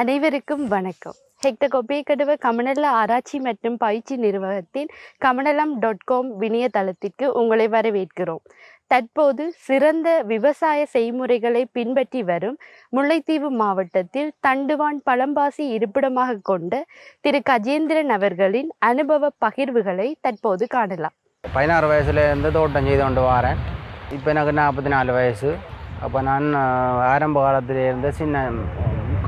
அனைவருக்கும் வணக்கம். ஹெக்டர் கடுவ கமநல ஆராய்ச்சி மற்றும் பயிற்சி நிறுவனத்தின் கமநலம் டாட் காம் இணையதளத்திற்கு உங்களை வரவேற்கிறோம். தற்போது சிறந்த விவசாய செய்முறைகளை பின்பற்றி வரும் முல்லைத்தீவு மாவட்டத்தில் தண்டுவான் பழம்பாசி இருப்பிடமாக கொண்ட திரு கஜேந்திரன் அவர்களின் அனுபவ பகிர்வுகளை தற்போது காணலாம். பதினாறு வயசுலேருந்து தோட்டம் செய்து கொண்டு வரேன். இப்போ எனக்கு நாற்பத்தி நாலு வயசு. அப்போ நான் ஆரம்ப காலத்திலேருந்து சின்ன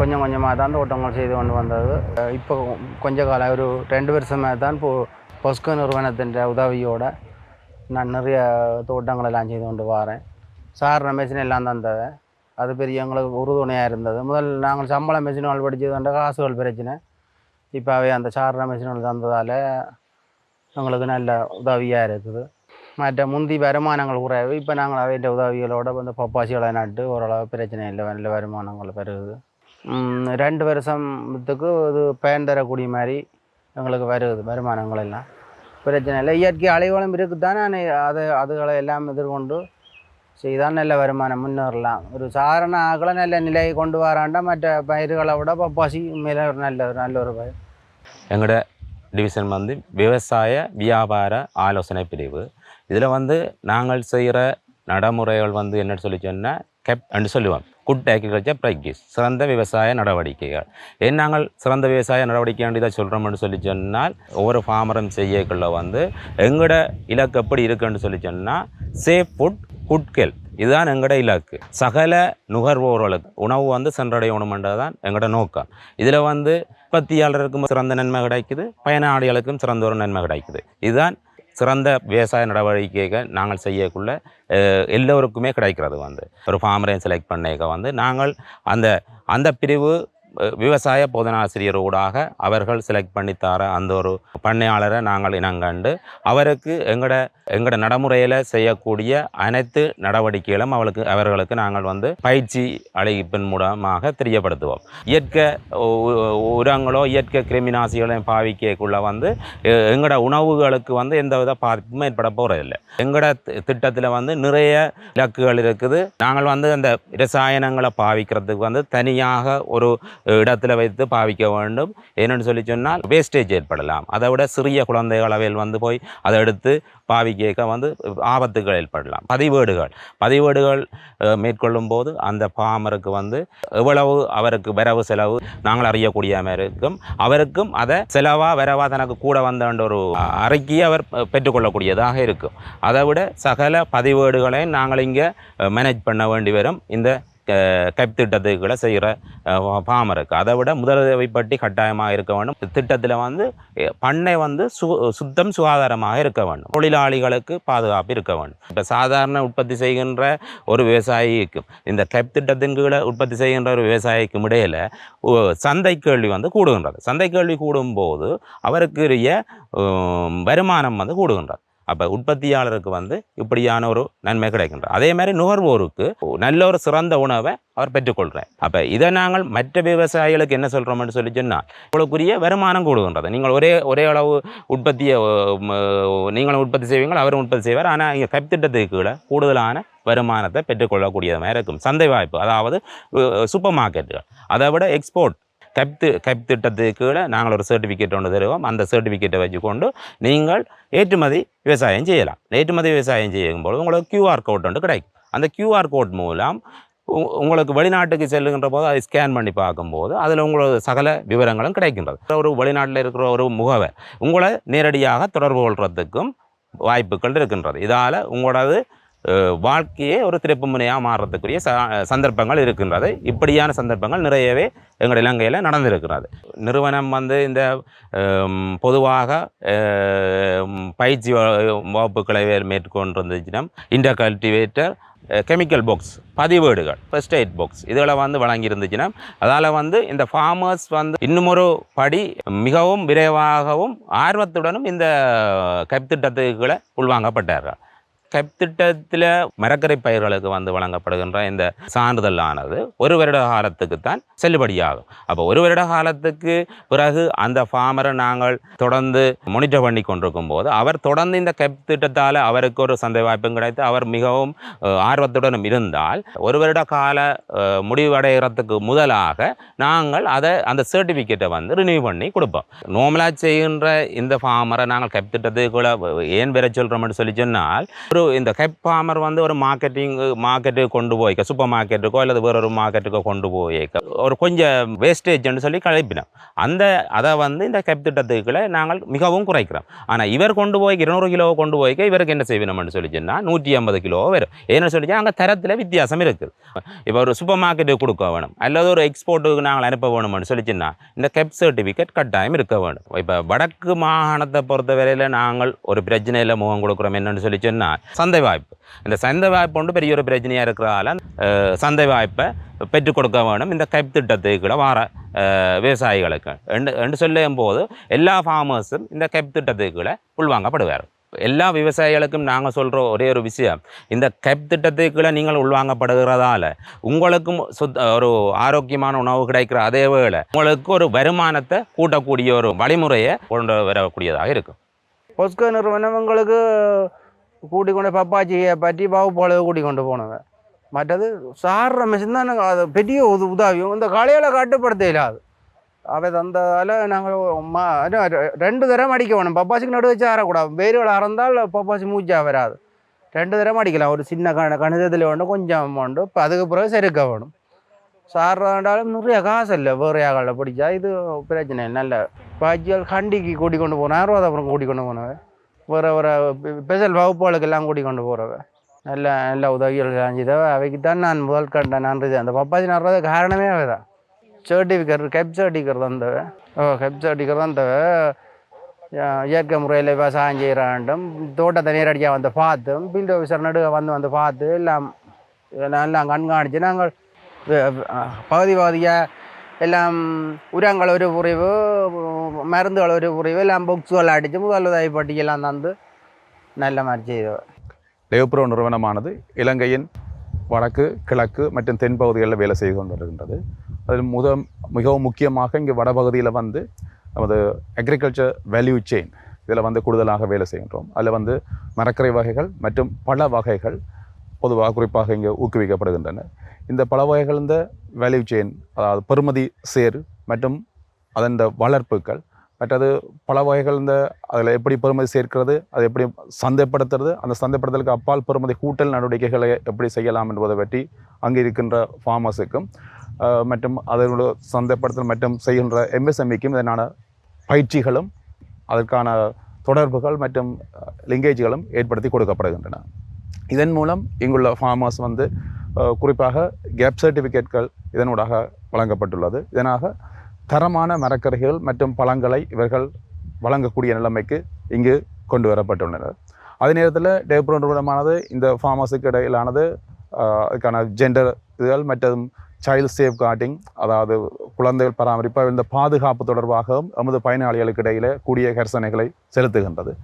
கொஞ்சம் கொஞ்சமாக தான் தோட்டங்கள் செய்து கொண்டு வந்தது. இப்போ கொஞ்ச காலம் ஒரு ரெண்டு வருஷமாக தான் இப்போ பொஸ்கோ நிறுவனத்தின் உதவியோட நான் நிறைய தோட்டங்கள் எல்லாம் செய்து கொண்டு வரேன். சாரண மெஷின் எல்லாம் தந்தது. அது பெரிய எங்களுக்கு உறுதுணையாக இருந்தது. முதல் நாங்கள் சம்பள மெஷின்கள் படித்தது வந்து காசுகள் பிரச்சனை. இப்போ அவை அந்த சாரண மெஷின்கள் தந்ததால் எங்களுக்கு நல்ல உதவியாக இருக்குது. மற்ற முந்தி வருமானங்கள் குறைவு. இப்போ நாங்கள் அவையிட்ட உதவிகளோட வந்து பப்பாசிகளை நட்டு ஓரளவு பிரச்சனை இல்லை. நல்ல வருமானங்கள் பெருகுது ரெண்டு வருஷத்துக்கு இது பயன் தரக்கூடிய மாதிரி எங்களுக்கு வருது வருமானங்கள் எல்லாம் பிரச்சனை இல்லை. இயற்கை அலைவளம் இருக்குது தானே அதை அதுகளை எல்லாம் எதிர்கொண்டு செய்தால் நல்ல வருமானம் முன்னேறலாம். ஒரு சாதாரண ஆக்களை நல்ல நிலையை கொண்டு வராண்டா மற்ற பயிர்களை விட பப்பாசி மேலே ஒரு நல்ல ஒரு நல்ல ஒரு பயிர் எங்களோட டிவிஷன் வந்து விவசாய வியாபார ஆலோசனை பிரிவு. இதில் வந்து நாங்கள் செய்கிற நடைமுறைகள் வந்து என்னன்னு சொல்லி சொன்னால் கெப் என்று சொல்லுவோம். குட் அக்ரிகல்ச்சர் ப்ராக்டிஸ் சிறந்த விவசாய நடவடிக்கைகள். ஏன் நாங்கள் சிறந்த விவசாய நடவடிக்கை இதை சொல்கிறோம்னு சொல்லி சொன்னால் ஒவ்வொரு ஃபார்மரும் செய்யக்குள்ள வந்து எங்களோட இலக்கு எப்படி இருக்குன்னு சொல்லி சொன்னால் சேஃப் ஃபுட் குட் ஹெல்த் இதுதான் எங்களோட இலக்கு. சகல நுகர்வோர்களுக்கு உணவு வந்து சென்றடையணுமென்றது தான் எங்களோட நோக்கம். இதில் வந்து உற்பத்தியாளருக்கும் சிறந்த நன்மை கிடைக்குது பயனாளிகளுக்கும் சிறந்த ஒரு நன்மை கிடைக்குது. இதுதான் சிறந்த விவசாய நடவடிக்கைகள் நாங்கள் செய்யக்குள்ள எல்லோருக்குமே கிடைக்கிறது வந்து. ஒரு ஃபார்மரை செலக்ட் பண்ணிக்க வந்து நாங்கள் அந்த அந்த பிரிவு விவசாய போதனாசிரியர் ஊடாக அவர்கள் செலக்ட் பண்ணி அந்த ஒரு பண்ணையாளரை நாங்கள் இனங்கண்டு அவருக்கு எங்களோட எங்களோட நடைமுறையில் செய்யக்கூடிய அனைத்து நடவடிக்கைகளும் அவளுக்கு அவர்களுக்கு நாங்கள் வந்து பயிற்சி அளிப்பின் மூலமாக தெரியப்படுத்துவோம். இயற்கை உ- உரங்களோ இயற்கை கிருமிநாசிகளையும் பாவிக்கக்குள்ளே வந்து எங்களோட உணவுகளுக்கு வந்து எந்த வித பாதிப்பும் ஏற்பட போகிறதில்லை எங்களோட திட்டத்தில் வந்து நிறைய இலக்குகள் இருக்குது. நாங்கள் வந்து அந்த ரசாயனங்களை பாவிக்கிறதுக்கு வந்து தனியாக ஒரு இடத்துல வைத்து பாவிக்க வேண்டும். என்னென்னு சொல்லி சொன்னால் வேஸ்டேஜ் ஏற்படலாம். அதை விட சிறிய குழந்தைகள் அவையில் வந்து போய் அதை எடுத்து பாவிக்க வந்து ஆபத்துகள் ஏற்படலாம். பதிவேடுகள். பதிவேடுகள் மேற்கொள்ளும் போது அந்த பாமருக்கு வந்து எவ்வளவு அவருக்கு வரவு செலவு நாங்கள் அறியக்கூடிய மாதிரி இருக்கும். அவருக்கும் அதை செலவா வரவா தனக்கு கூட வந்தன்ற ஒரு அறிக்கையை அவர் பெற்றுக்கொள்ளக்கூடியதாக இருக்கும். அதை விட சகல பதிவேடுகளை நாங்கள் இங்கே மேனேஜ் பண்ண வேண்டி வரும். இந்த கப் திட்டத்துக்களை செய்கிற பாமருக்கு அதை விட முதலுதவி பட்டி கட்டாயமாக இருக்க வேண்டும். திட்டத்தில் வந்து பண்ணை வந்து சு சுத்தம் சுகாதாரமாக இருக்க வேண்டும். தொழிலாளிகளுக்கு பாதுகாப்பு இருக்க வேண்டும். இப்போ சாதாரண உற்பத்தி செய்கின்ற ஒரு விவசாயிக்கும் இந்த கப் திட்டத்தின் கீழே உற்பத்தி செய்கின்ற ஒரு விவசாயிக்கும் இடையில் சந்தை கேள்வி வந்து கூடுகின்றது. சந்தை கேள்வி கூடும்போது அவருக்குரிய வருமானம் வந்து கூடுகின்றது. அப்போ உற்பத்தியாளருக்கு வந்து இப்படியான ஒரு நன்மை கிடைக்கின்றது. அதே மாதிரி நுகர்வோருக்கு நல்ல ஒரு சிறந்த உணவை அவர் பெற்றுக்கொள்கிறார் அப்போ இதை நாங்கள் மற்ற விவசாயிகளுக்கு என்ன சொல்கிறோம்னு சொல்லி சொன்னால் உங்களுக்குரிய வருமானம் கூடுகின்றது. நீங்கள் ஒரே ஒரே அளவு உற்பத்தியை நீங்களும் உற்பத்தி செய்வீங்களோ அவரும் உற்பத்தி செய்வார். ஆனால் இங்கே கப் திட்டத்துக்கு கீழே கூடுதலான வருமானத்தை பெற்றுக்கொள்ளக்கூடிய மாதிரி இருக்கும். சந்தை வாய்ப்பு அதாவது சூப்பர் மார்க்கெட்டுகள் அதை விட எக்ஸ்போர்ட் கப் கைப் திட்டத்துக்கு கீழே நாங்கள் ஒரு சர்டிஃபிகேட் ஒன்று தருவோம். அந்த சர்டிஃபிகேட்டை வச்சுக்கொண்டு நீங்கள் ஏற்றுமதி விவசாயம் செய்யலாம். ஏற்றுமதி விவசாயம் செய்யும்போது உங்களுக்கு கியூஆர் கோட் ஒன்று கிடைக்கும். அந்த கியூஆர் கோட் மூலம் உ- உங்களுக்கு வெளிநாட்டுக்கு செல்லுகின்ற போது அதை ஸ்கேன் பண்ணி பார்க்கும்போது அதில் உங்களோட சகல விவரங்களும் கிடைக்கின்றது. ஒரு வெளிநாட்டில் இருக்கிற ஒரு முகவர் உங்களை நேரடியாக தொடர்பு கொள்றதுக்கும் வாய்ப்புகள் இருக்கின்றது. இதால் உங்களோடது வாழ்க்கையே ஒரு திருப்பு முனையாக மாறுறதுக்குரிய ச சந்தர்ப்பங்கள் இருக்கின்றது. இப்படியான சந்தர்ப்பங்கள் நிறையவே எங்கள் இலங்கையில் நடந்திருக்கிறது. நிறுவனம் வந்து இந்த பொதுவாக பயிற்சி வகுப்புகளை மேற்கொண்டிருந்துச்சுன்னா இன்டர் கல்டிவேட்டர் கெமிக்கல் பாக்ஸ் பதிவேடுகள் ஃபர்ஸ்ட் எய்ட் பாக்ஸ் இதுகளை வந்து வழங்கியிருந்துச்சுன்னா அதால் வந்து இந்த ஃபார்மர்ஸ் வந்து இன்னுமொரு படி மிகவும் விரைவாகவும் ஆர்வத்துடனும் இந்த கைத்திட்டத்துக்குள்ளே உள்வாங்கப்பட்டார்கள். கெப் திட்டத்தில் மரக்கரை பயிர்களுக்கு வந்து வழங்கப்படுகின்ற இந்த சான்றிதழானது ஒரு வருட காலத்துக்கு தான் செல்லுபடியாகும். அப்போ ஒரு வருட காலத்துக்கு பிறகு அந்த ஃபார்மரை நாங்கள் தொடர்ந்து மானிட்டர் பண்ணி கொண்டிருக்கும் போது அவர் தொடர்ந்து இந்த கெப் திட்டத்தால் அவருக்கு ஒரு சந்தை வாய்ப்பும் கிடைத்து அவர் மிகவும் ஆர்வத்துடனும் இருந்தால் ஒரு வருட கால முடிவடைகிறதுக்கு முதலாக நாங்கள் அதை அந்த சர்டிஃபிகேட்டை வந்து ரினியூ பண்ணி கொடுப்போம். நார்மலாக செய்கின்ற இந்த ஃபார்மரை நாங்கள் கெப் திட்டத்துக்குள்ளே ஏன் பெற சொல்கிறோம்னு சொல்லி சொன்னால் ஒரு இந்த கெப் ஃபார்மர் வந்து ஒரு மார்க்கெட்டிங் மார்க்கெட்டுக்கு கொண்டு போய்க்க சூப்பர் மார்க்கெட்டுக்கோ அல்லது வேற ஒரு மார்க்கெட்டுக்கோ கொண்டு போய்க்க ஒரு கொஞ்சம் வேஸ்டேஜ்னு சொல்லி கழிப்பினோம் அந்த அதை வந்து இந்த கெப் திட்டத்துக்குள்ளே நாங்கள் மிகவும் குறைக்கிறோம் ஆனால் இவர் கொண்டு போய் இருநூறு கிலோ கொண்டு போய்க்க இவருக்கு என்ன செய்வினோம்னு சொல்லி சொன்னால் நூற்றி ஐம்பது கிலோ வரும் ஏன்னு சொல்லி அங்கே தரத்தில் வித்தியாசம் இருக்குது இப்போ ஒரு சூப்பர் மார்க்கெட்டுக்கு கொடுக்க வேணும் அல்லது ஒரு எக்ஸ்போர்ட்டுக்கு நாங்கள் அனுப்ப வேணும்னு சொல்லிச்சுன்னா இந்த கெப் சர்டிஃபிகேட் கட்டாயம் இருக்க வேணும் இப்போ வடக்கு மாகாணத்தை பொறுத்தவரையில் நாங்கள் ஒரு பிரச்சனையில் முகம் கொடுக்குறோம் என்னன்னு சொல்லி சொன்னால் சந்தை வாய்ப்பு இந்த சந்தை வாய்ப்பு ஒன்று பெரிய ஒரு பிரச்சனையாக இருக்கிறதால சந்தை வாய்ப்பை பெற்றுக் கொடுக்க வேணும் இந்த கைப் திட்டத்துக்குள்ள வார விவசாயிகளுக்கு என்று என்று சொல்லும் போது எல்லா ஃபார்மர்ஸும் இந்த கைப் திட்டத்துக்குள்ள உள்வாங்கப்படுவார் எல்லா விவசாயிகளுக்கும் நாங்கள் சொல்கிற ஒரே ஒரு விஷயம் இந்த கைப் திட்டத்துக்குள்ளே நீங்கள் உள்வாங்கப்படுகிறதால உங்களுக்கும் சுத் ஒரு ஆரோக்கியமான உணவு கிடைக்கிற அதே வேளை உங்களுக்கு ஒரு வருமானத்தை கூட்டக்கூடிய ஒரு வழிமுறையை கொண்டு வரக்கூடியதாக இருக்கும் பொஸ்கோ நிறுவனம் உங்களுக்கு கொண்டு பப்பாச்சியை பற்றி பாகுப்பாளவை கூட்டி கொண்டு போனவங்க மற்றது சாடுற மிஷின் தான் நாங்கள் அது பெரிய உது உதவியும் இந்த களைகளை கட்டுப்படுத்த இல்லாது அவை தந்ததால் நாங்கள் ரெண்டு தரம் அடிக்க வேணும் பப்பாசிக்கு நடு வச்சு ஆறக்கூடாது வேர்கள் அறந்தால் பப்பாசி மூச்சா வராது. ரெண்டு தரம் அடிக்கலாம். ஒரு சின்ன கண கணிதத்தில் ஒன்று கொஞ்சம் அமௌண்ட்டு இப்போ அதுக்கு பிறகு செருக்க வேணும். சாடுறதாண்டாலும் நிறைய காசு இல்லை. வேறு யாகளில் பிடிச்சா இது பிரச்சனை இல்லை. நல்ல பாஜியால் கண்டிக்கு கூட்டி கொண்டு போனேன் அப்புறம் கூட்டி கொண்டு போனவ. வேறு ஒரு ஸ்பெஷல் வகுப்புகளுக்கு எல்லாம் கூட்டி கொண்டு போகிறவ நல்ல நல்ல உதவிகள் செஞ்சதவ. அவைக்கு தான் நான் முதல் கண்ட நன்றி அந்த பப்பாசி நடுறது காரணமே அவை தான் சர்டிஃபிகேட் கெப் சர்டிஃபிகேட் தந்தவ. ஓ கெப் சர்டிஃபிகேட் தான் தவ இயற்கை முறையில் விவசாயம் செய்கிறாண்டும் தோட்டத்தை நேரடியாக வந்து பார்த்தும் ஃபீல்டு ஆஃபீஸர் நடுக வந்து வந்து பார்த்து எல்லாம் எல்லாம் கண்காணித்து நாங்கள் பகுதி பகுதியாக எல்லாம் உரங்கள் ஒரு புரிவு மருந்துகள் ஒரு புரிவு எல்லாம் புக்ஸுகள் அடித்து முதல் உதவி பட்டியெல்லாம் தந்து நல்ல மாதிரி செய்தவர் டெவ்ப்ரோ நிறுவனமானது இலங்கையின் வடக்கு கிழக்கு மற்றும் தென் பகுதிகளில் வேலை செய்து கொண்டு வருகின்றது அதில் முத மிகவும் முக்கியமாக இங்கே வடபகுதியில் வந்து நமது அக்ரிகல்ச்சர் வேல்யூ செயின் இதில் வந்து கூடுதலாக வேலை செய்கின்றோம் அதில் வந்து மரக்கரை வகைகள் மற்றும் பல வகைகள் பொதுவாக குறிப்பாக இங்கே ஊக்குவிக்கப்படுகின்றன இந்த பல வகைகள் வேல்யூ செயின் அதாவது பெறுமதி சேர் மற்றும் அதன் இந்த வளர்ப்புகள். மற்றது பல வகைகள் இந்த அதில் எப்படி பெறுமதி சேர்க்கிறது அதை எப்படி சந்தைப்படுத்துறது அந்த சந்தைப்படுத்தலுக்கு அப்பால் பெறுமதி கூட்டல் நடவடிக்கைகளை எப்படி செய்யலாம் என்பதை பற்றி அங்கே இருக்கின்ற ஃபார்மர்ஸுக்கும் மற்றும் அதனோட சந்தைப்படுத்தல் மற்றும் செய்கின்ற எம்எஸ்எம்இக்கும் இதனான பயிற்சிகளும் அதற்கான தொடர்புகள் மற்றும் லிங்கேஜ்களும் ஏற்படுத்தி கொடுக்கப்படுகின்றன. இதன் மூலம் இங்குள்ள ஃபார்மர்ஸ் வந்து குறிப்பாக கேப் சர்டிஃபிகேட்கள் இதனூடாக வழங்கப்பட்டுள்ளது. இதனாக தரமான மரக்கறிகள் மற்றும் பழங்களை இவர்கள் வழங்கக்கூடிய நிலைமைக்கு இங்கு கொண்டு வரப்பட்டுள்ளனர். அதே நேரத்தில் டேப்ரோ நிறுவனமானது இந்த ஃபார்மர்ஸுக்கு இடையிலானது அதுக்கான ஜெண்டர் இதுகள் மற்றும் சைல்ட் சேஃப் கார்டிங் அதாவது குழந்தைகள் பராமரிப்பு இந்த பாதுகாப்பு தொடர்பாகவும் எமது பயனாளிகளுக்கு இடையில கூடிய கரிசனைகளை செலுத்துகின்றது.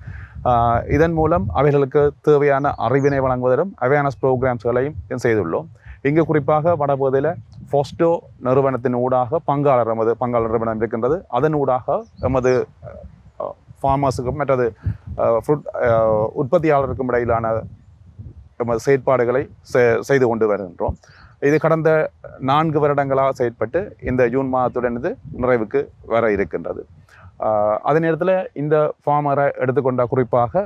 இதன் மூலம் அவைகளுக்கு தேவையான அறிவினை வழங்குவதிலும் அவேர்னஸ் ப்ரோக்ராம்ஸ்களையும் செய்துள்ளோம். இங்கு குறிப்பாக வடபகுதியில் ஃபோஸ்டோ நிறுவனத்தின் ஊடாக பங்காளர் எமது பங்காளர் நிறுவனம் இருக்கின்றது. அதன் ஊடாக எமது ஃபார்மர்ஸுக்கும் மற்றது ஃப்ரூட் உற்பத்தியாளருக்கும் இடையிலான எமது செயற்பாடுகளை செ- செய்து கொண்டு வருகின்றோம். இது கடந்த நான்கு வருடங்களாக செயற்பட்டு இந்த ஜூன் மாதத்துடன் இது நிறைவுக்கு வர இருக்கின்றது. அதே நேரத்தில் இந்த ஃபார்மரை எடுத்துக்கொண்ட குறிப்பாக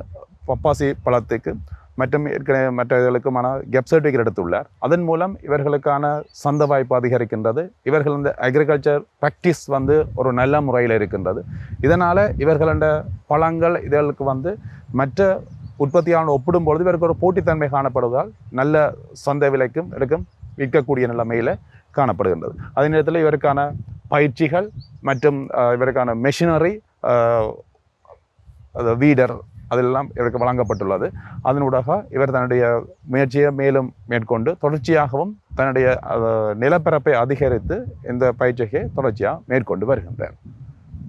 பப்பாசி பழத்துக்கு மற்றும் ஏற்கனவே மற்ற இதுகளுக்குமான கெப் சர்டிஃபிகேட் எடுத்துள்ளார். அதன் மூலம் இவர்களுக்கான சந்த வாய்ப்பு அதிகரிக்கின்றது. இவர்கள் இந்த அக்ரிகல்ச்சர் ப்ராக்டிஸ் வந்து ஒரு நல்ல முறையில் இருக்கின்றது. இதனால் இவர்களோட பழங்கள் இதழுக்கு வந்து மற்ற உற்பத்தியாளர் ஒப்பிடும்பொழுது இவருக்கு ஒரு போட்டித்தன்மை காணப்படுவதால் நல்ல சந்தை விலைக்கும் இருக்கும் விற்கக்கூடிய நிலைமையில் காணப்படுகின்றது அதே நேரத்தில் இவருக்கான பயிற்சிகள் மற்றும் அஹ், இவருக்கான மெஷினரி அது வீடர் அதெல்லாம் இவருக்கு வழங்கப்பட்டுள்ளது அதனூடாக இவர் தன்னுடைய முயற்சியை மேலும் மேற்கொண்டு தொடர்ச்சியாகவும் தன்னுடைய அஹ், நிலப்பரப்பை அதிகரித்து இந்த பயிற்சியை தொடர்ச்சியாக மேற்கொண்டு வருகின்றார்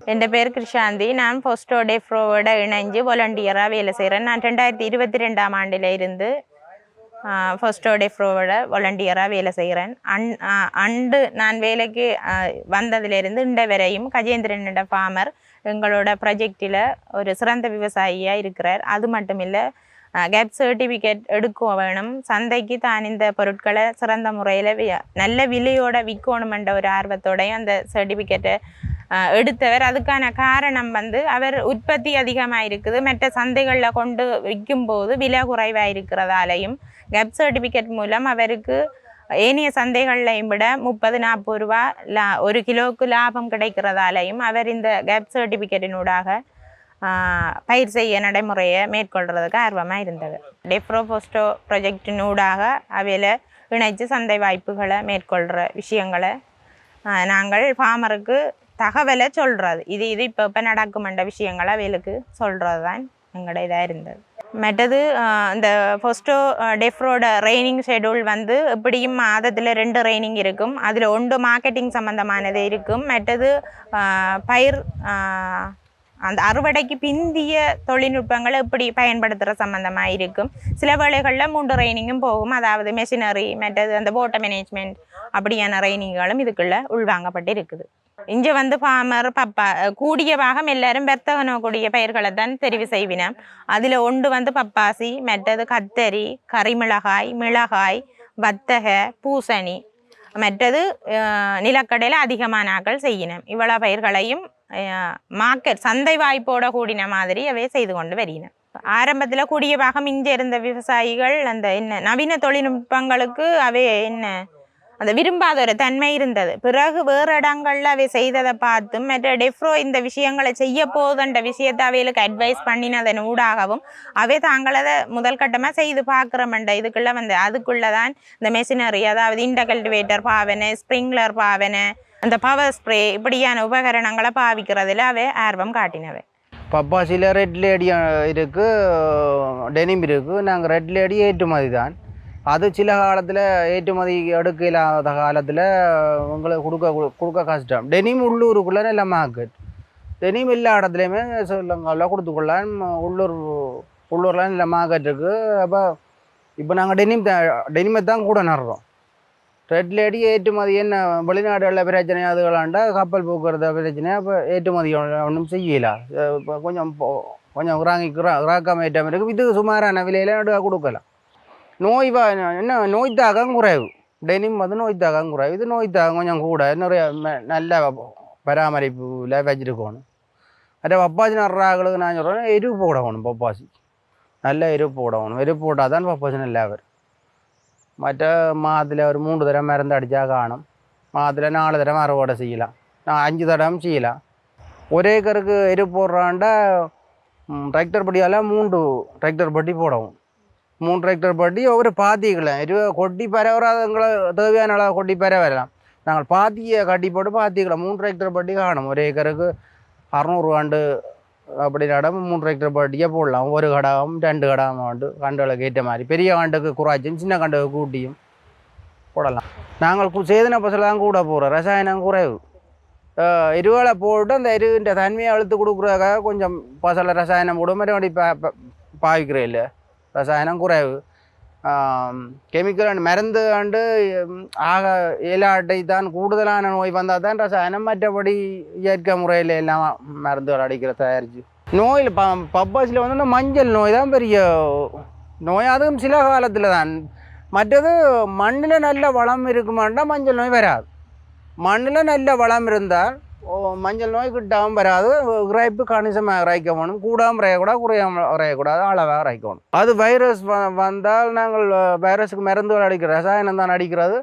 എൻ്റെ പേര് கிருஷாந்தி நான் ஃபோஸ்டோ டெஃப்ரோவோட இணைஞ்சு வாலண்டியராக வேலை செய்கிறேன் நான் ரெண்டாயிரத்தி இருபத்தி ரெண்டாம் ஆண்டில் இருந்து ஃபர்ஸ்ட் டே ஃப்ரோவோட வாலண்டியராக வேலை செய்கிறேன் அன் அண்டு நான் வேலைக்கு ஆ, வந்ததிலிருந்து இண்ட வரையும் கஜேந்திரனோட ஃபார்மர் எங்களோட ப்ரொஜெக்டில் ஒரு சிறந்த விவசாயியாக இருக்கிறார் அது மட்டும் இல்லை கேப் சர்டிஃபிகேட் எடுக்க வேணும் சந்தைக்கு தான் இந்த பொருட்களை சிறந்த முறையில் நல்ல விலையோட விற்கணுமென்ற ஒரு ஆர்வத்தோடையும் அந்த சர்டிஃபிகேட்டை எடுத்தவர். அதுக்கான காரணம் வந்து அவர் உற்பத்தி அதிகமாக இருக்குது மற்ற சந்தைகளில் கொண்டு விற்கும்போது விலை குறைவாக இருக்கிறதாலையும் கேப் சர்டிஃபிகேட் மூலம் அவருக்கு ஏனைய சந்தைகளையும் விட முப்பது நாற்பது ரூபா லா ஒரு கிலோவுக்கு லாபம் கிடைக்கிறதாலையும் அவர் இந்த கேப் சர்டிஃபிகேட்டினூடாக பயிர் செய்ய நடைமுறையை மேற்கொள்கிறதுக்கு ஆர்வமாக இருந்தது டெப்ரோபோஸ்டோ ப்ரொஜெக்டினூடாக அவையில் இணைச்சு சந்தை வாய்ப்புகளை மேற்கொள்கிற விஷயங்களை நாங்கள் ஃபார்மருக்கு தகவலை சொல்கிறது இது இது இப்போ இப்போ நடக்குமென்ற விஷயங்களை அவளுக்கு சொல்கிறது தான் எங்களோட இதாக இருந்தது. மற்றது இந்த ஃபஸ்ட்டோ டெஃப்ரோட ரெய்னிங் ஷெடியூல் வந்து எப்படியும் மாதத்தில் ரெண்டு ரெய்னிங் இருக்கும். அதில் ஒன்று மார்க்கெட்டிங் சம்மந்தமானது இருக்கும். மற்றது பயிர் அந்த அறுவடைக்கு பிந்திய தொழில்நுட்பங்களை எப்படி பயன்படுத்துகிற சம்மந்தமாக இருக்கும் சில வேளைகளில் மூன்று ரெய்னிங்கும் போகும். அதாவது மெஷினரி மற்றது அந்த போட்ட மேனேஜ்மெண்ட் அப்படியான ரெய்னிங்களும் இதுக்குள்ளே உள்வாங்கப்பட்டு இருக்குது இங்கே வந்து ஃபார்மர் பப்பா கூடிய பாகம் எல்லாரும் வர்த்தகனக்கூடிய பயிர்களை தான் தெரிவு செய்வினோம். அதில் ஒன்று வந்து பப்பாசி மற்றது கத்தரி கறிமிளகாய் மிளகாய் வத்தக பூசணி. மற்றது நிலக்கடையில் அதிகமான ஆக்கள் செய்யினோம். இவ்வளோ பயிர்களையும் மார்க்கெட் சந்தை வாய்ப்போட கூடின மாதிரி அவை செய்து கொண்டு வருகின ஆரம்பத்தில் கூடிய பாகம் இங்கே இருந்த விவசாயிகள் அந்த என்ன நவீன தொழில்நுட்பங்களுக்கு அவை என்ன அந்த விரும்பாத ஒரு தன்மை இருந்தது பிறகு வேறு இடங்களில் அவை செய்ததை பார்த்தும் மற்ற டெஃப்ரோ இந்த விஷயங்களை செய்ய போதுன்ற விஷயத்தை அவைகளுக்கு அட்வைஸ் பண்ணினதன் ஊடாகவும் அவை தாங்களதை முதல் கட்டமாக செய்து பார்க்குறமண்ட இதுக்குள்ளே வந்து அதுக்குள்ளே தான் இந்த மெஷினரி அதாவது இன்டகல்டிவேட்டர் பாவனை ஸ்ப்ரிங்லர் பாவனை அந்த பவர் ஸ்ப்ரே இப்படியான உபகரணங்களை பாவிக்கிறதுல அவை ஆர்வம் காட்டினவை. பப்பாசியில் ரெட் லேடி இருக்குது டெனிம் இருக்குது நாங்கள் ரெட் லேடி ஏற்றுமதி தான். அது சில காலத்தில் ஏற்றுமதி எடுக்க இல்லாத காலத்தில் உங்களுக்கு கொடுக்க கொடுக்க கஷ்டம். டெனிம் உள்ளூருக்குள்ளே நல்ல மார்க்கெட் டெனிம் எல்லா இடத்துலையுமே கொடுத்து கொடுத்துக்கொள்ளலாம். உள்ளூர் உள்ளூரில் நல்ல மார்க்கெட் இருக்குது அப்போ இப்போ நாங்கள் டெனிம் டெனிமை தான் கூட நடுறோம். ரெட் லேடி ஏற்றுமதி என்ன? வெளிநாடுகளில் பிரச்சனை அதுகளாண்டா? கப்பல் போக்குவரத்து பிரச்சனை. அப்போ ஏற்றுமதி ஒன்றும் செய்யல. இப்போ கொஞ்சம் கொஞ்சம் இறாங்கி இறாக்கம் ஏற்றம் இருக்குது இது சுமாரான விலையில் நடுவாக கொடுக்கலாம் நோய் என்ன நோய் தாக்கம் குறைவு. டெனிம் வந்து நோய் தாக்கம் குறைவு. இது நோய் தாக்கம் கொஞ்சம் கூட. நிறைய ம- நல்ல பராமரிப்பில் வச்சிருக்கணும் மற்ற பப்பாசி நடுறாங்களுக்கு நான் சொல்கிறேன் எரு போடணும் பப்பாசி. நல்ல எருப்பு போடணும். எரு போட்டால் தான் பப்பாசி நல்லா வரும். மற்ற மாதத்தில் ஒரு மூன்று தரம் மருந்து அடித்தா காணும் மாதத்தில் நாலு தரம் அறுவடை செய்யலாம் நான் அஞ்சு தடம் செய்யலாம் ஒரே ஏக்கருக்கு எரு போடுறாண்டா டிராக்டர் படியால் மூன்று டிராக்டர் பட்டி போடவும் மூணு டிராக்டர் பட்டி ஒவ்வொரு பாத்திக்கலாம் எரு கொட்டி பரவறாதவங்களை தேவையான அளவு கொட்டி பரவலாம் நாங்கள் பாத்தியை கட்டி போட்டு பாத்திக்கலாம் மூணு டிராக்டர் பட்டி காணும் ஒரு ஏக்கருக்கு அறநூறுவாண்டு அப்படி நடம் மூன்று ஹெக்டர் பட்டியே போடலாம். ஒரு கடாவும் ரெண்டு கடாவும் ஆண்டு கண்டுகளுக்கு ஏற்ற மாதிரி. பெரிய கண்டுக்கு குறைச்சும் சின்ன கண்டுக்கு கூட்டியும் போடலாம். நாங்கள் சேதன பசல தான் கூட போகிறோம் ரசாயனம் குறைவு. அஹ் எருவலை போட்டு அந்த எருவின் தன்மையை அழுத்து கொடுக்குறதுக்காக கொஞ்சம் பசலை ரசாயனம் போடும் மறுபடி பா பா- பாவிக்கிறே இல்லை ரசாயனம் குறைவு. கெமிக்கல் அண்ட் மருந்து ஆண்டு ஆக இயலாட்டை தான் கூடுதலான நோய் வந்தால் தான் ரசாயனம் மற்றபடி இயற்கை முறையில் எல்லாம் மருந்துகள் அடிக்கிற தயாரிச்சு. நோயில் ப பப்பாசியில் வந்து இந்த மஞ்சள் நோய் தான் பெரிய நோய். அதுவும் சில காலத்தில் தான். மற்றது மண்ணில் நல்ல வளம் இருக்குமாண்டா மஞ்சள் நோய் வராது. மண்ணில் நல்ல வளம் இருந்தால் மஞ்சள் நோய் கிட்டாமல் வராது இறைப்பு கணிசமாக இறைக்கணும் கூடாமல் இறையக்கூடாது குறையாமல் இறையக்கூடாது அளவாக இறைக்கணும் அது வைரஸ் வ வந்தால் நாங்கள் வைரஸுக்கு மருந்துகள் அடிக்கிற ரசாயனம் தான் அடிக்கிறது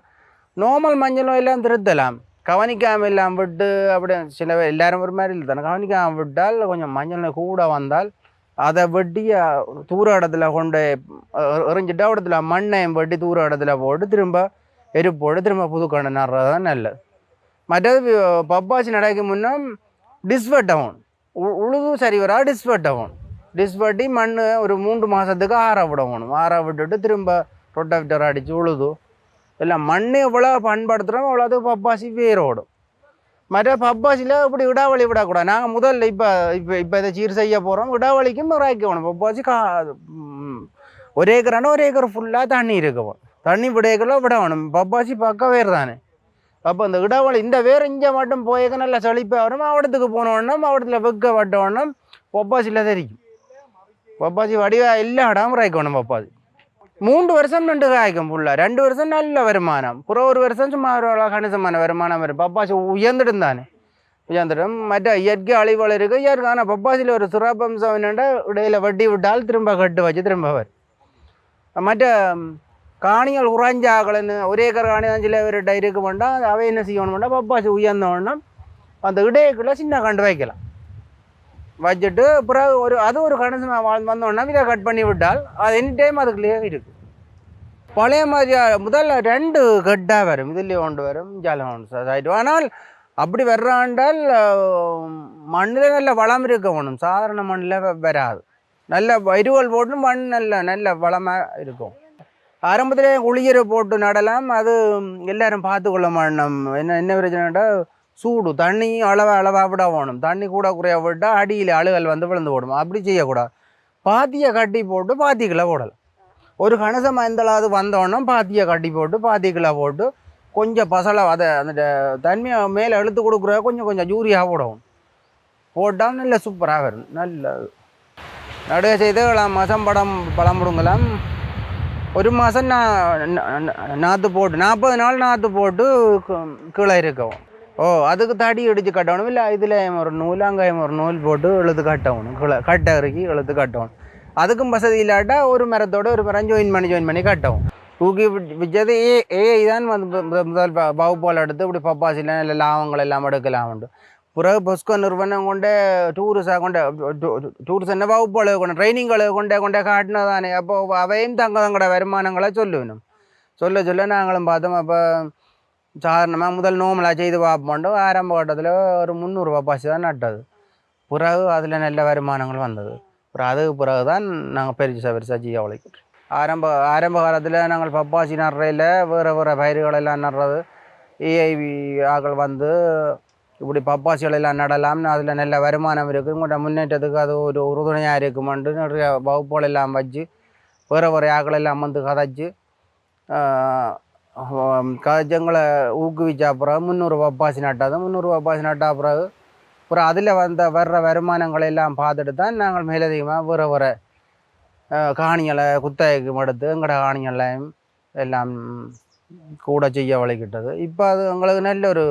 நார்மல் மஞ்சள் நோயெல்லாம் திருத்தலாம் கவனிக்காமல் இல்லாமல் விட்டு அப்படி சில பேர் எல்லாரும் ஒரு மாதிரி இல்லை தானே கவனிக்காமல் விட்டால் கொஞ்சம் மஞ்சள் நோய் கூட வந்தால் அதை வெட்டி தூர இடத்துல கொண்டு எறிஞ்சிட்டு இடத்துல மண்ணையும் வெட்டி தூர இடத்துல போட்டு திரும்ப எரிப்போடு திரும்ப புது கண்ணு நடுறது தான் நல்லது மற்றது வி- பப்பாசி நடக்க முன்னே டிஸ்வெட் ஆகும். உழுது சரி வரா டிஸ்வெட் ஆகும் டிஸ்வெட்டி மண் ஒரு மூன்று மாதத்துக்கு ஆற விடணும் ஆற விட்டுட்டு திரும்ப ரொட்டாவிட்டர் அடித்து உழுது. இல்லை மண் எவ்வளோ பண்படுத்துகிறோம் அவ்வளோது பப்பாசி வேரோடும் மற்ற பப்பாசியில் இப்படி இடாவளி விடக்கூடாது. நாங்கள் முதல்ல இப்போ இப்போ இப்போ இதை சீர் செய்ய போகிறோம் இடாவளிக்கும் இறாக்கணும் பப்பாசி கா ஒரு ஏக்கரான ஒரு ஏக்கர் ஃபுல்லாக தண்ணி இருக்கணும் தண்ணி விடையக்குள்ள விடணும் பப்பாசி பக்கம் வேறு தானே. அப்போ இந்த இடாவளி இந்த வேறு இங்கே மட்டும் போயக்க நல்லா செழிப்பாக வரும் மாவட்டத்துக்கு போனோன்னா மாவட்டத்தில் வெக்க வட்டோடனும் பொப்பாசியில் தான் இருக்கும் பொப்பாசி வடிவாக எல்லா இடமும் ராய்க்கணும் பொப்பாசி. மூன்று வருஷம் ரெண்டு காய்க்கும் ஃபுல்லாக ரெண்டு வருஷம் நல்ல வருமானம். புறம் ஒரு வருஷம் சும்மா ஒரு கணிசமான வருமானம் வரும். பப்பாசி உயர்ந்துடும் தானே. உயர்ந்துடும். மற்ற இயற்கை அழிவுகள் இருக்குது இயற்கை ஆனால் பப்பாசியில் ஒரு சிறப்பம்சம் என்னென்னா இடையில வட்டி விட்டால் திரும்ப கட்டு வச்சு திரும்ப வரும். மற்ற காணிகள் உறைஞ்சாகலன்னு ஒரே ஏக்கர் காணி தான் சில பேர்கிட்ட இருக்க மாட்டோம் அவை என்ன செய்யணும்னா பப்பாசி உயர்ந்தோன்னா அந்த இடையக்குள்ளே சின்ன கண்டு வைக்கலாம் வச்சுட்டு பிறகு ஒரு அது ஒரு கணிசமாக வாழ்ந்து வந்தோன்னா இதை கட் பண்ணி விட்டால் அது எனி டைம் அதுக்குள்ளேயே இருக்குது பழைய மாதிரியா முதல்ல ரெண்டு கட்டாக வரும் இதுலேயே ஒன்று வரும் ஜலம் ஒன்று ஆகிட்டு ஆனால் அப்படி வர்றாண்டால் மண்ணில் நல்ல வளம் இருக்க வேணும் சாதாரண மண்ணில் வராது நல்ல வயிறுகள் போட்டு மண் நல்ல நல்ல வளமாக இருக்கும் ஆரம்பத்தில் குளியரை போட்டு நடலாம் அது எல்லாரும் பார்த்துக்கொள்ள மாட்டோம். என்ன என்ன பிரச்சனைடா சூடு தண்ணி அளவாக அளவாக விட வேணும். தண்ணி கூட குறைய விட்டால் அடியில் அழுகல் வந்து விழுந்து போடும் அப்படி செய்யக்கூடாது. பாத்தியை கட்டி போட்டு பாத்திக்குள்ளே போடலாம். ஒரு கணசம் எந்தளாவது வந்தோடனே பாத்தியை கட்டி போட்டு பாத்திக்குள்ளே போட்டு கொஞ்சம் பசலை அதை அந்த தண்ணியை மேலே இழுத்து கொடுக்குற கொஞ்சம் கொஞ்சம் யூரியா போடணும். போட்டால் நல்ல சூப்பராக வரும். நல்ல நடுவே செய்து மாதம் படம் பழம் முடுங்கலாம் ஒரு மாதம் நான் நாற்று போட்டு நாற்பது நாள் நாற்று போட்டு கீழே இருக்கவும் ஓ அதுக்கு தடி இடித்து கட்டணும் இல்லை இதில் ஒரு நூல் அங்காயம் ஒரு நூல் போட்டு இழுத்து கட்டணும் கீழே கட்டை இறக்கி இழுத்து கட்டணும் அதுக்கும் வசதி இல்லாட்டா ஒரு மரத்தோட ஒரு மரம் ஜாயின் பண்ணி ஜாயின் பண்ணி கட்டவும் தூக்கி விட்- வச்சது ஏ ஏஐ தான் வந்து முதல் ப- எடுத்து இப்படி பப்பாசிலாம் இல்லை லாபங்கள் எல்லாம் எடுக்கலாம் உண்டு பிறகு பொஸ்கோ நிறுவனம் கொண்டு டூரிஸாக கொண்டு டூரிஸ் என்ன வகுப்புகளை கொண்டு ட்ரைனிங்களை கொண்டே கொண்டே காட்டினதானே அப்போ அவையும் தங்க தங்களோட வருமானங்களை சொல்லணும் சொல்ல சொல்ல நாங்களும் பார்த்தோம் அப்போ சாதாரணமாக முதல் நோமலாக செய்து பார்ப்போம் ஆரம்ப கட்டத்தில் ஒரு முந்நூறு பப்பாசி தான் நட்டது பிறகு அதில் நல்ல வருமானங்கள் வந்தது அப்புறம் அதுக்கு பிறகு தான் நாங்கள் பெருசாக பெருசாக செய்ய உழைக்கிறோம் ஆரம்ப ஆரம்ப காலத்தில் நாங்கள் பப்பாசி நடுறையில் வேறு வேறு பயிர்கள் எல்லாம் நடுறது ஏஐவி ஆக்கள் வந்து இப்படி பப்பாசிகள் எல்லாம் நடலாம்னு அதில் நல்ல வருமானம் இருக்குது உங்கள்கிட்ட முன்னேற்றத்துக்கு அது ஒரு உறுதுணையாக இருக்குமெண்டு நிறைய வகுப்புகளெல்லாம் வச்சு வேறு வேறு ஆக்களெல்லாம் வந்து கதைச்சு கதைச்சங்களை ஊக்குவிச்ச பிறகு முந்நூறு பப்பாசி நட்டாது முந்நூறு பப்பாசி நட்டா பிறகு அப்புறம் அதில் வந்த வர்ற வருமானங்களை எல்லாம் பார்த்துட்டு தான் நாங்கள் மேலதிகமாக வேறு வேறு காணிகளை குத்தகைக்கு எடுத்து எங்களோட காணிகளையும் எல்லாம் கூட செய்ய வழிகிட்டது. இப்போ அது எங்களுக்கு நல்ல ஒரு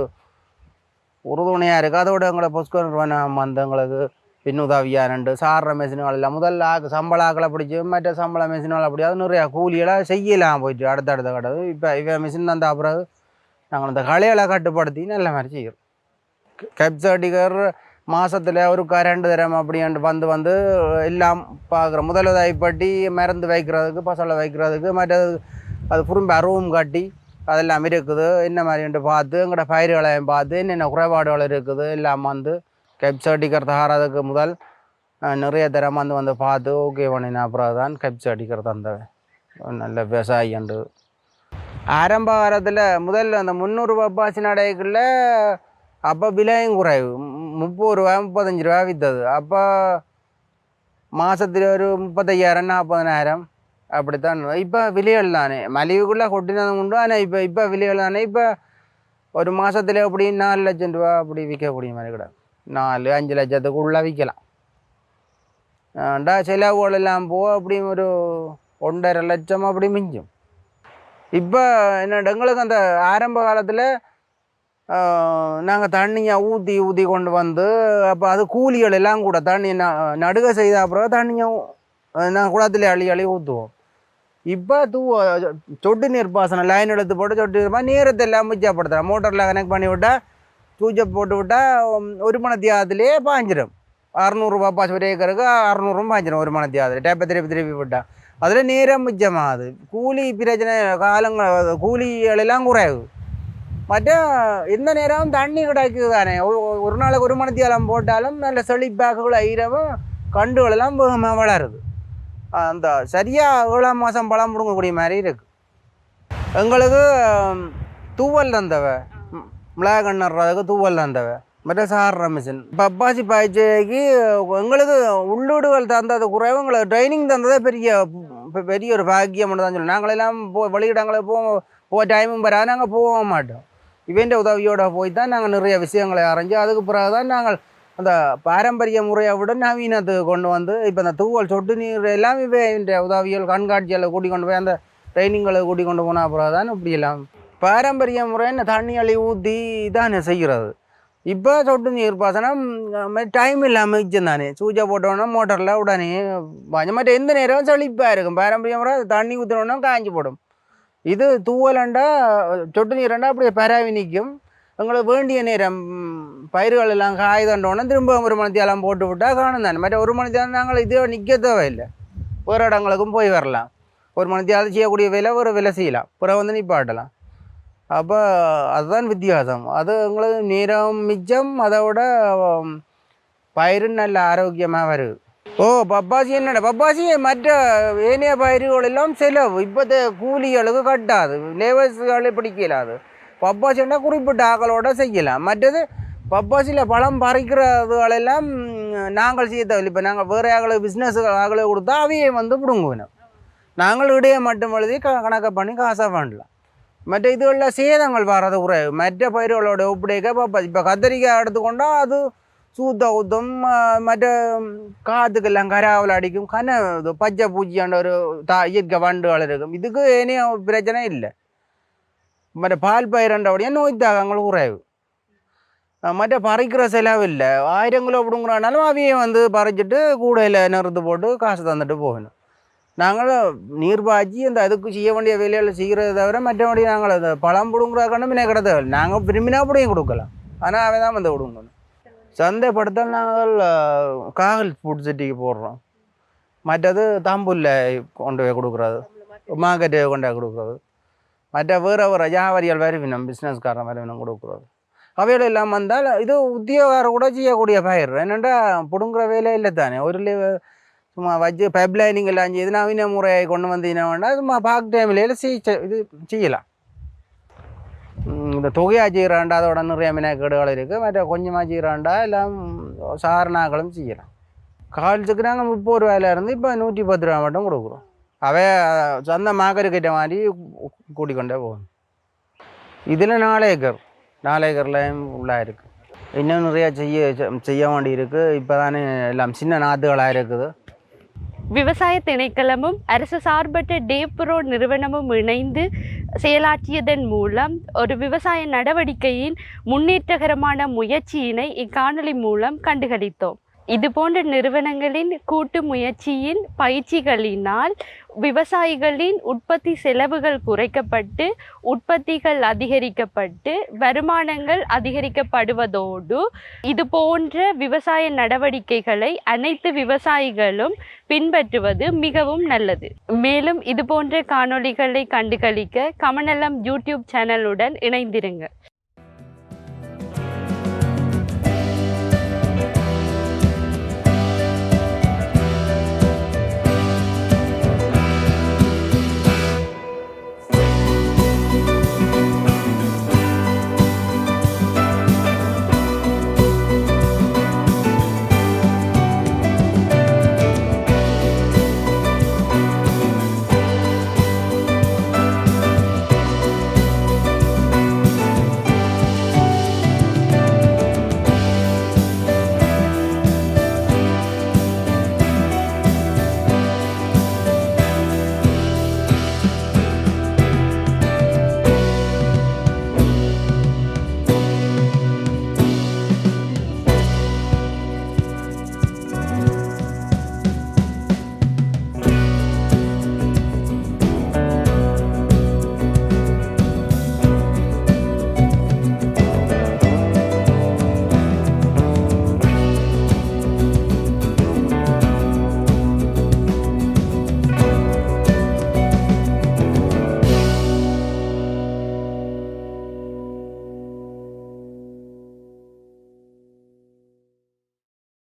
உறுதுணையாக இருக்குது அதோட எங்களை பொஸ்கோ நிறுவனம் வந்து எங்களுக்கு பின்னுதவியாக ரெண்டு சாடுற மெஷின்கள் முதல்ல ஆக்கு சம்பள ஆக்களை பிடிச்சி மற்ற சம்பள மெஷின்கள் அப்படி அது நிறையா கூலியெல்லாம் செய்யலாம் போயிட்டு அடுத்தடுத்த கடவு இப்போ இவன் மிஷின் தந்த பிறகு நாங்கள் இந்த களையெல்லாம் கட்டுப்படுத்தி நல்ல மாதிரி செய்கிறோம் கெப்சர்டிகர் மாதத்தில் ஒரு ரெண்டு தரம் அப்படின்ட்டு வந்து வந்து எல்லாம் பார்க்குறோம். முதலுதவிப்பட்டி மருந்து வைக்கிறதுக்கு பசலை வைக்கிறதுக்கு மற்றது அது திரும்ப அருவம் காட்டி அதெல்லாம் இருக்குது. என்ன மாதிரின்ட்டு பார்த்து எங்களோட பயிர்களையும் பார்த்து என்னென்ன குறைபாடுகள் இருக்குது எல்லாம் வந்து கெப் அடிக்கிறது ஆறதுக்கு முதல் நிறைய தரம் வந்து வந்து பார்த்து ஓகே பண்ணின அப்புறம் தான் கெப்ஸ் அடிக்கிறது அந்த நல்ல விவசாயிண்டு ஆரம்ப காலத்தில் முதல்ல அந்த முந்நூறு பப்பாசி நடைக்குள்ள அப்போ விலையும் குறைவு. முப்பது ரூபா முப்பத்தஞ்சு ரூபா விற்றது அப்போ மாதத்தில் ஒரு முப்பத்தையாயிரம் நாற்பதனாயிரம் அப்படித்தான். இப்போ விலைகள் தானே மலிவுக்குள்ளே கொட்டினது உண்டு. ஆனால் இப்போ இப்போ விலைகள் தானே இப்போ ஒரு மாதத்தில் எப்படி நாலு லட்சம் ரூபா அப்படி விற்கக்கூடிய மாதிரி கிடையாது நாலு அஞ்சு லட்சத்துக்குள்ளே விற்கலாம் ஆண்டா செலவுகளெல்லாம் போக அப்படி ஒரு ஒன்றரை லட்சம் அப்படி மிஞ்சும். இப்போ என்ன எங்களுக்கு அந்த ஆரம்ப காலத்தில் நாங்கள் தண்ணியை ஊற்றி ஊற்றி கொண்டு வந்து அப்போ அது கூலிகள் எல்லாம் கூட தண்ணி ந நடுக செய்த அப்புறம் தண்ணியை நாங்கள் குளத்தில் அழி அழி ஊற்றுவோம் இப்போ தூ சொட்டு நீர் பாசனம் லைன் எடுத்து போட்டு சொட்டு நீர் பாசனம் நேரத்தை எல்லாம் மிச்சப்படுத்துகிறோம் மோட்டரில் கனெக்ட் பண்ணி விட்டால் தூச்சை போட்டு விட்டால் ஒரு மணத்தியாகத்துலேயே பாஞ்சிடும் அறநூறுபா பாசு ஒரு ஏக்கருக்கு அறநூறுபா பாஞ்சிடும் ஒரு மணத்தியாகத்தில் டேப்பை திருப்பி திருப்பி விட்டால் அதில் நேரம் மிச்சமாகுது. கூலி பிரச்சனை காலங்கள் கூலிகளெல்லாம் குறைவு. மற்ற எந்த நேரமும் தண்ணி கிடைக்குது தானே ஒரு நாளைக்கு ஒரு மணத்தியாலம் போட்டாலும் நல்ல செழிப்பாக்குகள் ஈரவும் கண்டுகளெல்லாம் வேகமாக வளருது. அந்த சரியாக ஏழாம் மாதம் பழம் பிடுங்கக்கூடிய மாதிரி இருக்குது எங்களுக்கு தூவல் தந்தவ. ம், மிளகா நடுறதுக்கு தூவல் தந்தவ. மற்ற சாடுற மிஷின் பப்பாசி பாய்ச்சிக்கு எங்களுக்கு உள்ளீடுகள் தந்தது குறைவு. எங்களுக்கு ட்ரைனிங் தந்ததே பெரிய பெரிய ஒரு பாக்கியம் தான் சொல்லணும். நாங்களெல்லாம் போ வெளியிடங்களுக்கு போவோம் போ டைமும் வராது. நாங்கள் போக மாட்டோம். இவன்ற உதவியோடு போய் தான் நாங்கள் நிறைய விஷயங்களை அரைஞ்சு அதுக்கு பிறகு தான் நாங்கள் அந்த பாரம்பரிய முறையை விட நவீனத்துக்கு கொண்டு வந்து இப்போ இந்த தூவல் சொட்டு நீர் எல்லாம் இந்த உதவிகள் கண்காட்சிகளை கூட்டி கொண்டு போய் அந்த ட்ரைனிங்களை கூட்டி கொண்டு போனால் அப்புறம் தான் இப்படி எல்லாம்? பாரம்பரிய முறைன்னு தண்ணி அள்ளி ஊற்றி தானே செய்கிறது இப்போ சொட்டு நீர் பாசனம் டைம் இல்லாமல் மிச்சம் தானே சூஜை போட்டோன்னா மோட்டரில் உடனே மற்ற எந்த நேரம் செழிப்பாக இருக்கும். பாரம்பரிய முறை தண்ணி ஊற்றினோன்னா காஞ்சி போடும். இது தூவலண்டா சொட்டு நீரண்டா அப்படியே பராவி நிற்கும் எங்களுக்கு வேண்டிய நேரம் பயிர்கள் எல்லாம் காய் காய்தண்டோன்னா திரும்ப ஒரு மணித்தியாலம் போட்டு விட்டால் காணும் தானே. மற்ற ஒரு மணித்தியாலம் நாங்கள் இதே நிற்க தேவையில்லை. வேறு இடங்களுக்கும் போய் வரலாம். ஒரு மணித்தியாலம் செய்யக்கூடிய வேலை ஒரு வேலை செய்யலாம். பிறகு வந்து நிப்பாட்டலாம். அப்போ அதுதான் வித்தியாசம். அது எங்களுக்கு நேரம் மிச்சம் அதோட பயிரும் நல்ல ஆரோக்கியமாக வருது. ஓ பப்பாசி என்னடா? பப்பாசி மற்ற ஏனைய பயிர்களெல்லாம் செலவு. இப்போத்த கூலிகளுக்கு கட்டாது. லேபர்ஸ்களை பிடிக்கலாது. பப்பாசின்னா குறிப்பிட்ட ஆக்களோட செய்யலாம். மற்றது பப்பாசியில் பழம் பறிக்கிறதுகளெல்லாம் நாங்கள் செய்ய தேவையில்லை இப்போ நாங்கள் வேறு ஆக்களுக்கு பிஸ்னஸ் ஆக்களை கொடுத்தா அவையை வந்து பிடுங்குவினோம். நாங்கள் இடையே மட்டும் எழுதி க கணக்கை பண்ணி காசாக பண்ணலாம் மற்ற இதுகளில் சேதங்கள் வர்றது குறைவு மற்ற பயிர்களோட ஒப்படைக்க பப்பாசி இப்போ கத்திரிக்காய் எடுத்துக்கொண்டால் அது சூத்த ஊத்தும் மற்ற காற்றுக்கெல்லாம் கராவில் அடிக்கும் கன இது பச்சை பூச்சியான ஒரு தா இயற்கை வண்டுகள் இருக்கும். இதுக்கு இனியும் பிரச்சனை இல்லை. மற்ற பால் பயிரண்டபடியே நோய் தாக்கங்கள் குறைவு மற்ற பறிக்கிற செலவு ஆயிரம் கிலோ பிடுங்குறானாலும் அவையே வந்து பறிச்சிட்டு கூடையில் நிறுத்து போட்டு காசு தந்துட்டு போகணும் நாங்கள் நீர் பாய்ச்சி அந்த அதுக்கு செய்ய வேண்டிய வேலைகளை செய்கிறத தவிர மற்றபடி நாங்கள் அந்த பழம் பிடுங்குறதுக்கான மினக்கிட தேவை நாங்கள் விரும்பினா அப்படியும் கொடுக்கலாம் ஆனால் அவன் தான் வந்து கொடுக்கணும் சந்தைப்படுத்தல் நாங்கள் காகல் ஃபுட் சிட்டிக்கு போடுறோம் மற்றது தாம்பூரில் கொண்டு போய் கொடுக்குறது மார்க்கெட்டு கொண்டு போய் கொடுக்குறது மற்ற வேறு ஒரு வியாபாரிகள் வருவினம் பிஸ்னஸ்காரன் வருவினம் கொடுக்குறது. அவைகள் எல்லாம் வந்தால் இது உத்தியோகாரம் கூட செய்யக்கூடிய பயிர். என்னென்னா பிடுங்குற வேலை இல்லை தானே ஒரு சும்மா வச்சு பைப் லைனிங் எல்லாம் செய்து நவீன முறையை கொண்டு வந்தீங்கன்னா வேண்டாம் சும்மா பார்க் டைமில் செய்ய இது செய்யலாம். இந்த தொகையாக செய்கிறாண்டா அதோட நிறைய மினக்கேடுகள் இருக்குது மற்ற கொஞ்சமாக செய்கிறாண்டா எல்லாம் சாரணாக்களும் செய்யலாம். கால்ஸுக்கு நாங்கள் முப்பது ரூபாயில இருந்து இப்போ நூற்றி பத்து ரூபா மட்டும் கொடுக்குறோம். அவை சொந்த மார்க்கெட்டுக்கிட்ட மாதிரி கூட்டிக்கொண்டே போகணும் இதில் நாலு ஏக்கர் நாலு ஏக்கர்லையும் உள்ளா இருக்குது இன்னும் நிறையா செய்ய செய்ய வேண்டி இருக்குது இப்போ தானே எல்லாம் சின்ன நாற்றுகளாக இருக்குது விவசாய திணைக்களமும் அரசு சார்பற்ற டேப்ரோ நிறுவனமும் இணைந்து செயலாற்றியதன் மூலம் ஒரு விவசாய நடவடிக்கையின் முன்னேற்றகரமான முயற்சியினை இக்காணொலி மூலம் கண்டுகளித்தோம் இது போன்ற நிறுவனங்களின் கூட்டு முயற்சியின் பயிற்சிகளினால் விவசாயிகளின் உற்பத்தி செலவுகள் குறைக்கப்பட்டு உற்பத்திகள் அதிகரிக்கப்பட்டு வருமானங்கள் அதிகரிக்கப்படுவதோடு இது போன்ற விவசாய நடவடிக்கைகளை அனைத்து விவசாயிகளும் பின்பற்றுவது மிகவும் நல்லது. மேலும் இது போன்ற காணொளிகளை கண்டுகளிக்க கமநலம் யூடியூப் சேனலுடன் இணைந்திருங்க